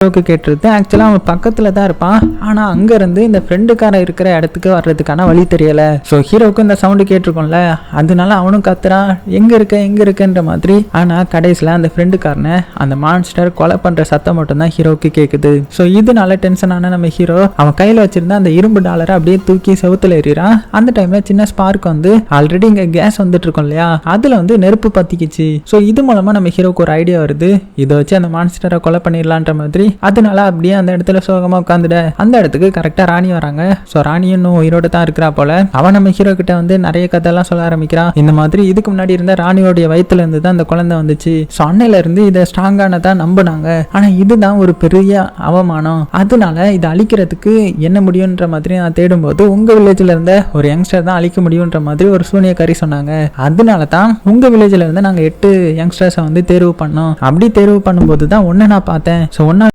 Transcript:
ஹீரோக்கு கேட்டுருது ஆக்சுவலாக அவன் பக்கத்தில் தான் இருப்பான். ஆனால் அங்கேருந்து இந்த ஃப்ரெண்டுக்காரன் இருக்கிற இடத்துக்கு வர்றதுக்கான வழி தெரியலை. ஸோ ஹீரோவுக்கு இந்த சவுண்டு கேட்டிருக்கோம்ல அதனால அவனும் கத்துறான். எங்கே இருக்க? எங்கே இருக்கன்ற மாதிரி. ஆனால் கடைசியில் அந்த ஃப்ரெண்டுக்காரனை அந்த மான்ஸ்டர் கொலை பண்ணுற சத்தம் மட்டும்தான் ஹீரோவுக்கு கேட்குது ஸோ இதனால டென்ஷன் ஆன நம்ம ஹீரோ அவன் கையில் வச்சிருந்த அந்த இரும்பு டாலரை அப்படியே தூக்கி செவுத்துல எறிகிறான் அந்த டைமில் சின்ன ஸ்பார்க் வந்து ஆல்ரெடி இங்கே கேஸ் வந்துட்டு இருக்கோம் இல்லையா? அதில் வந்து நெருப்பு பற்றிக்கிச்சு ஸோ இது மூலமாக நம்ம ஹீரோக்கு ஒரு ஐடியா வருது. இதை வச்சு அந்த மான்ஸ்டரை கொலை பண்ணிடலான்ற மாதிரி அதனால அப்படியே அந்த இடத்துல சோகமாக உட்காந்துட. அந்த இடத்துக்கு கரெக்டாக ராணி வராங்க. ஸோ ராணி இன்னும் உயிரோட தான் இருக்கிறா போல. அவன் நம்ம ஹீரோ கிட்ட வந்து நிறைய கதையெல்லாம் சொல்ல ஆரம்பிக்கிறான் இந்த மாதிரி இதுக்கு முன்னாடி இருந்த ராணியோடைய வயித்துல இருந்து தான் அந்த குழந்தை வந்துச்சு. ஸோ அன்னையில இருந்து இதை ஸ்ட்ராங்கானதா நம்பினாங்க. ஆனால் இதுதான் ஒரு பெரிய அவமானம். அதனால இதை அழிக்கிறதுக்கு என்ன முடியுன்ற மாதிரி நான் தேடும்போது உங்க வில்லேஜ்ல இருந்த ஒரு யங்ஸ்டர் தான் அழிக்க முடியுன்ற மாதிரி ஒரு சூனியக்காரி சொன்னாங்க. அதனால தான் உங்க வில்லேஜ்ல இருந்து நாங்க எட்டு யங்ஸ்டர்ஸை வந்து தேர்வு பண்ணோம். அப்படி தேர்வு பண்ணும்போது தான் ஒன்னு நான் பார்த்தேன். ஸோ ஒன்னா